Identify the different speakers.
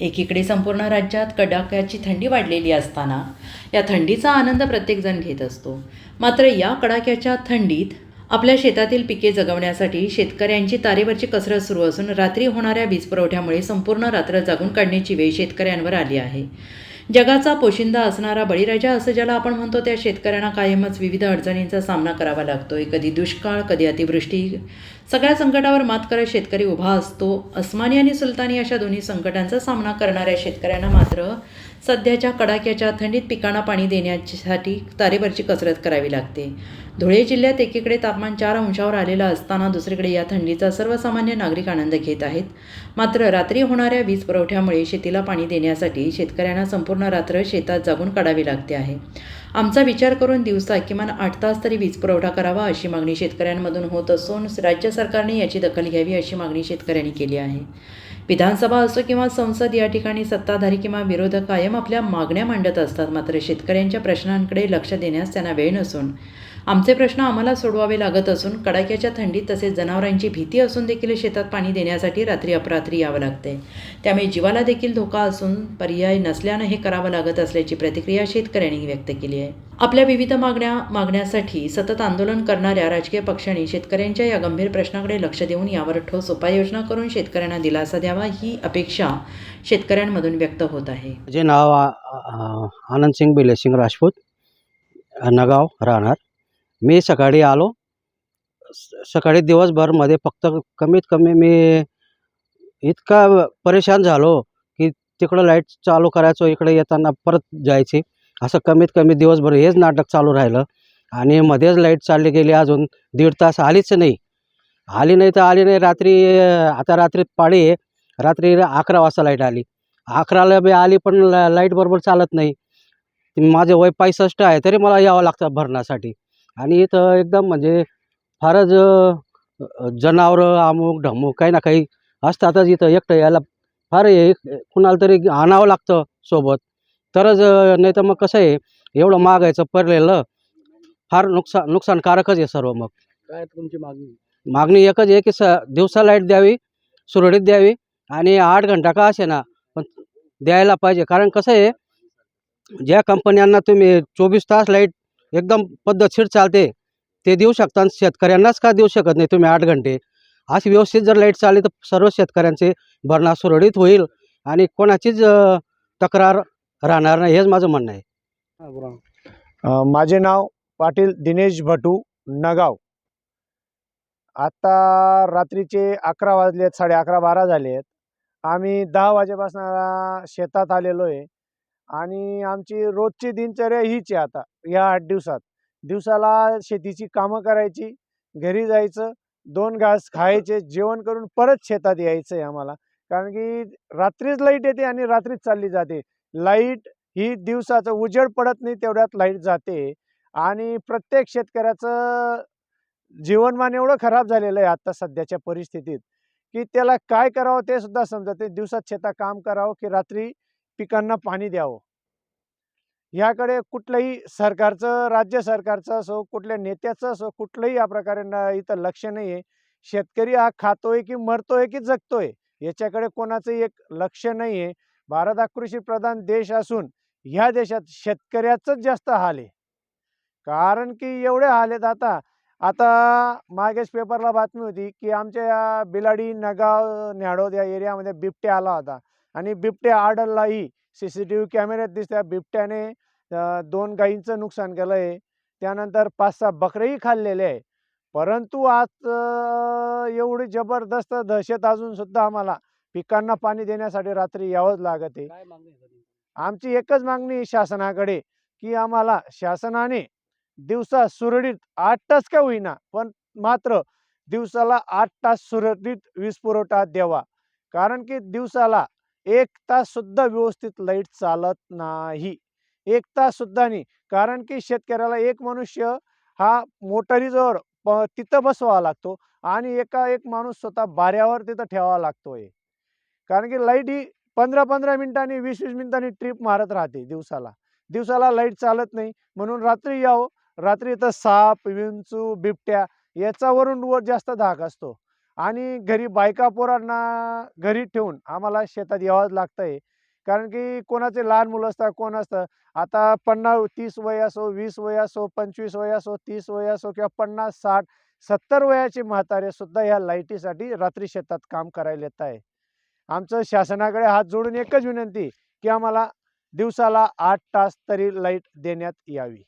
Speaker 1: एकीकडे संपूर्ण राज्यात कडाक्याची थंडी वाढलेली असताना या थंडीचा आनंद प्रत्येकजण घेत असतो. मात्र या कडाक्याच्या थंडीत आपल्या शेतातील पिके जगवण्यासाठी शेतकऱ्यांची तारेवरची कसरत सुरू असून रात्री होणाऱ्या वीज पुरवठ्यामुळे संपूर्ण रात्र जागून काढण्याची वेळ शेतकऱ्यांवर आली आहे. जगाचा पोशिंदा असणारा बळीराजा असं ज्याला आपण म्हणतो त्या शेतकऱ्यांना कायमच विविध अडचणींचा सामना करावा लागतोय. कधी दुष्काळ कधी अतिवृष्टी. सगळ्या संकटावर मात करत शेतकरी उभा असतो. अस्मानी आणि सुलतानी अशा दोन्ही संकटांचा सामना करणाऱ्या शेतकऱ्यांना मात्र सध्याच्या कडाक्याच्या थंडीत पिकांना पाणी देण्यासाठी तारेवरची कसरत करावी लागते. धुळे जिल्ह्यात एकीकडे तापमान चार अंशावर आलेलं असताना दुसरीकडे या थंडीचा सर्वसामान्य नागरिक आनंद घेत आहेत. मात्र रात्री होणाऱ्या वीज पुरवठ्यामुळे शेतीला पाणी देण्यासाठी शेतकऱ्यांना संपूर्ण रात्र शेतात जागून काढावी लागते आहे. आमचा विचार करून दिवसा किमान आठ तास तरी वीज पुरवठा करावा अशी मागणी शेतकऱ्यांमधून होत असून राज्य सरकारने याची दखल घ्यावी अशी मागणी शेतकऱ्यांनी केली आहे. विधानसभा असो किंवा संसद या ठिकाणी सत्ताधारी किंवा विरोधक कायम आपल्या मागण्या मांडत असतात मात्र शेतकऱ्यांच्या प्रश्नांकडे लक्ष देण्यास त्यांना वेळ नसून. आमचे प्रश्न आम्हाला सोडवावे लागत असून कडाक्याच्या थंडीत तसेच जनावरांची भीती असून देखील शेतात पाणी देण्यासाठी रात्री अपरात्री यावं लागते. त्यामुळे जीवाला देखील धोका असून पर्याय नसल्यानं हे करावं लागत असल्याची प्रतिक्रिया शेतकऱ्यांनी व्यक्त केली आहे. आपल्या विविध मागण्या मागण्यासाठी सतत आंदोलन करणाऱ्या राजकीय पक्षांनी शेतकऱ्यांच्या या गंभीर प्रश्नाकडे लक्ष देऊन यावर ठोस उपाययोजना करून शेतकऱ्यांना दिलासा द्यावा ही अपेक्षा शेतकऱ्यांमधून व्यक्त होत आहे.
Speaker 2: जे नाव आनंद सिंग आनंदसिंग बिलेसिंग राजपूत नगाव राहणार. मी सकाळी आलो. स- सकाळी दिवसभरमध्ये फक्त कमीत कमी मी इतका परेशान झालो की तिकडं लाइट चालू करायचो इकडे येताना परत जायची. असं कमीत कमी दिवसभर हेच नाटक चालू राहिलं. आणि मध्येच लाइट चालली गेली अजून दीड तास आलीच नाही. आली नाही तर आली नाही. रात्री आता रात्री पाळी आहे रात्री अकरा वाजता लाइट आली. अकराला बी आली पण लाइट बरोबर चालत नाही. माझे वय पायसष्ट आहे तरी मला यावं लागतं भरण्यासाठी. आणि इथं एकदम म्हणजे फारच जनावरं अमुक ढमुक काही ना काही असतातच इथं एकटं यायला. फार हे कुणाला तरी आणावं लागतं सोबत. तरच नाही तर मग कसं आहे एवढं मागायचं पडलेलं फार नुकसान नुकसानकारकच आहे सर्व मग.
Speaker 3: काय तुमची मागणी?
Speaker 2: मागणी एकच आहे की स दिवसा लाइट द्यावी सुरळीत द्यावी आणि आठ घंटा का असे ना पण द्यायला पाहिजे. कारण कसं आहे ज्या कंपन्यांना तुम्ही चोवीस तास लाइट एकदम पद्धतशीर चालते. ते देऊ शकता शेतकऱ्यांनाच का देऊ शकत नाही? तुम्ही आठ घंटे. अशी व्यवस्थित जर लाइट चालली तर सर्व शेतकऱ्यांचे भरणा सुरळीत होईल आणि कोणाचीच तक्रार राहणार नाही. हेच माझं म्हणणं आहे.
Speaker 4: माझे नाव पाटील दिनेश भटू नगाव. आता रात्रीचे अकरा वाजले आहेत साडे अकरा बारा झाले आहेत. आम्ही दहा वाजेपासून शेतात आलेलो आहे आणि आमची रोजची दिनचर्या हीच आहे आता. या आठ दिवसात. दिवसाला शेतीची कामं करायची घरी जायचं दोन घास खायचे जेवण करून परत शेतात यायचं आहे आम्हाला. कारण की रात्रीच लाइट येते आणि रात्रीच चालली जाते. लाइट ही दिवसाचं उजेड पडत नाही तेवढ्यात लाइट जाते. आणि प्रत्येक शेतकऱ्याचं जीवनमान एवढं खराब झालेलं आहे आता सध्याच्या परिस्थितीत की त्याला काय करावं ते सुद्धा समजते दिवसात शेतात काम करावं की रात्री पिकांना पाणी द्यावं. ह्याकडे कुठलंही सरकारचं राज्य सरकारचं असो कुठल्या नेत्याचं असो कुठलंही या प्रकारे न इथं लक्ष नाही आहे. शेतकरी हा खातोय की मरतोय की जगतोय याच्याकडे कोणाचंही एक लक्ष नाही आहे. भारत हा कृषीप्रधान देश असून ह्या देशात शेतकऱ्याचंच जास्त हाल आहे. कारण की एवढे हाल आहेत आता. आता मागेच पेपरला बातमी होती की आमच्या या बिलाडी नगाव न्याडोद या एरियामध्ये बिबट्या आला होता. आणि बिबट्या आडललाही सी सी टी व्ही कॅमेऱ्यात दिसत्या बिबट्याने दोन गायींचं नुकसान केलं आहे त्यानंतर पाच सहा बकरेही खाल्लेले आहे. परंतु आज एवढी जबरदस्त दहशत अजून सुद्धा आम्हाला पिकांना पाणी देण्यासाठी रात्री यावंच लागत आहे? आमची एकच मागणी शासनाकडे की आम्हाला शासनाने दिवसा सुरळीत आठ तास का होईना पण मात्र दिवसाला आठ तास सुरळीत वीज पुरवठा द्यावा. कारण की दिवसाला एक तास सुद्धा व्यवस्थित लाइट चालत नाही. एक तास सुद्धा नाही. कारण की शेतकऱ्याला एक मनुष्य हा मोटारीजवळ प तिथं बसवावा लागतो आणि एका एक माणूस स्वतः बाऱ्यावर तिथं ठेवावा लागतोय. कारण की लाइट ही पंधरा पंधरा मिनिटांनी वीस वीस मिनिटांनी ट्रिप मारत राहते दिवसाला. दिवसाला लाइट चालत नाही. म्हणून रात्री यावं. रात्री इथं साप विंचू बिबट्या याच्यावरून वर जास्त धाक असतो. आणि घरी बायका पोरांना घरी ठेवून आम्हाला शेतात यावंच लागतं आहे कारण की कोणाचे लहान मुलं असतात कोण असतं? आता पन्नास तीस वय असो वीस वय असो पंचवीस वय असो तीस वय असो किंवा पन्नास साठ सत्तर वयाचे म्हातारे सुद्धा ह्या लाईटीसाठी रात्री शेतात काम करायला येत आहे. आमचं शासनाकडे हात जोडून एकच विनंती की आम्हाला दिवसाला आठ तास तरी लाइट देण्यात यावी.